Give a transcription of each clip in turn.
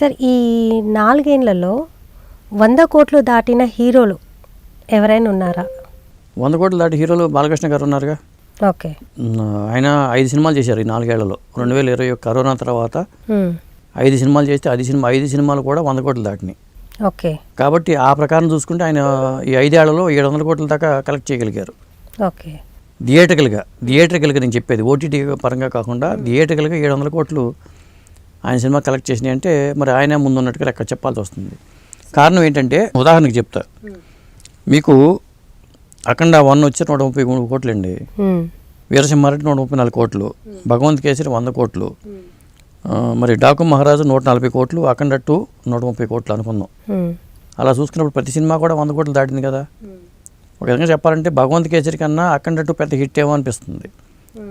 Sir ఈ నాలుగేళ్ళలో వంద కోట్లు దాటిన హీరోలు ఎవరైనా ఉన్నారా? వంద కోట్ల దాటి హీరోలు బాలకృష్ణ గారు ఉన్నారుగా. ఓకే. ఆయన ఐదు సినిమాలు చేశారు ఈ నాలుగేళ్ళలో. రెండు వేల ఇరవై కరోనా తర్వాత. ఐదు సినిమాలు చేస్తే ఐదు సినిమా ఐదు సినిమాలు కూడా వంద కోట్లు దాటినాయి. ఓకే. కాబట్టి ఆ ప్రకారం చూసుకుంటే ఆయన ఈ ఐదేళ్ళలో ఏడు వందల కోట్ల దాకా కలెక్ట్ చేయగలిగారు. ఓకే. థియేటర్కల్గా థియేటర్కల్గా నేను చెప్పేది ఓటీటీ పరంగా కాకుండా థియేటర్కల్గా ఏడు వందల కోట్లు ఆయన సినిమా కలెక్ట్ చేసినాయి అంటే మరి ఆయన ముందున్నట్టుగా లెక్క చెప్పాల్సి వస్తుంది. కారణం ఏంటంటే ఉదాహరణకి చెప్తా. మీకు అఖండ వన్ వచ్చి నూట ముప్పై మూడు కోట్లు అండి. వీరసింహారెడ్డి నూట ముప్పై నాలుగు కోట్లు. భగవంత్ కేసరి వంద కోట్లు. మరి డాకు మహారాజు నూట నలభై కోట్లు. అఖండ టూ నూట ముప్పై కోట్లు అనుకుందాం. అలా చూసుకున్నప్పుడు ప్రతి సినిమా కూడా వంద కోట్లు దాటింది కదా. ఒక విధంగా చెప్పాలంటే భగవంత్ కేసరి కన్నా అఖండ టూ పెద్ద హిట్ ఏమో అనిపిస్తుంది.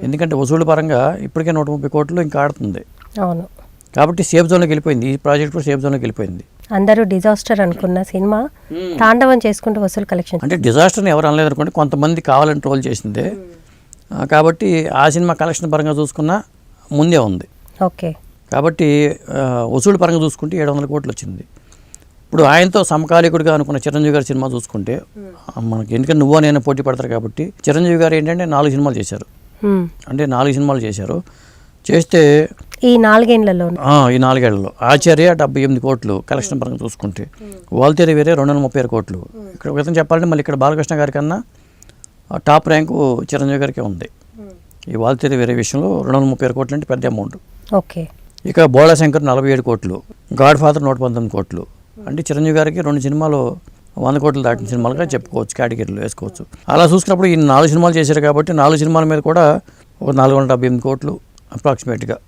ఎందుకంటే వసూలు పరంగా ఇప్పటికే నూట ముప్పై కోట్లు ఇంకా ఆడుతుంది. అవును. కాబట్టి సేఫ్ జోన్లోకి వెళ్ళిపోయింది. ఈ ప్రాజెక్ట్ కూడా సేఫ్ జోన్లోకి వెళ్ళిపోయింది. అందరూ డిజాస్టర్ అనుకున్న సినిమా తాండవం చేసుకుంటూ వసూలు కలెక్షన్ అంటే డిజాస్టర్ని ఎవరు అనలేదు అనుకోండి కొంతమంది కావాలని ట్రోల్ చేసిందే. కాబట్టి ఆ సినిమా కలెక్షన్ పరంగా చూసుకున్నా ముందే ఉంది. ఓకే. కాబట్టి వసూలు పరంగా చూసుకుంటే ఏడు వందల కోట్లు వచ్చింది. ఇప్పుడు ఆయనతో సమకాలీకుడిగా అనుకున్న చిరంజీవి గారి సినిమా చూసుకుంటే మనకి ఎందుకంటే నువ్వు నేను పోటీ పడతారు కాబట్టి చిరంజీవి గారు ఏంటంటే నాలుగు సినిమాలు చేశారు. అంటే నాలుగు సినిమాలు చేశారు. చేస్తే ఈ నాలుగేళ్ళలో ఈ నాలుగేళ్ళలో. ఆచార్య డెబ్బై ఎనిమిది కోట్లు కలెక్షన్ పరంగా చూసుకుంటే. వాల్తేరి వేరే రెండు వందల ముప్పై ఆరు కోట్లు. ఇక్కడ ఒక విధంగా చెప్పాలంటే మళ్ళీ ఇక్కడ బాలకృష్ణ గారి కన్నా టాప్ ర్యాంకు చిరంజీవి గారికి ఉంది. ఈ వాల్తేరి వేరే విషయంలో రెండు వందల ముప్పై ఆరు కోట్లు అంటే పెద్ద అమౌంట్. ఓకే. ఇక బోళాశంకర్ నలభై ఏడు కోట్లు. గాడ్ ఫాదర్ నూట పంతొమ్మిది కోట్లు. అంటే చిరంజీవి గారికి రెండు సినిమాలు వంద కోట్లు దాటిన సినిమాలుగా చెప్పుకోవచ్చు కేటగిరీలో వేసుకోవచ్చు. అలా చూసుకున్నప్పుడు ఈ నాలుగు సినిమాలు చేశారు కాబట్టి నాలుగు సినిమాల మీద కూడా ఒక నాలుగు వందల డెబ్బై ఎనిమిది కోట్లు అప్రాక్సిమేట్గా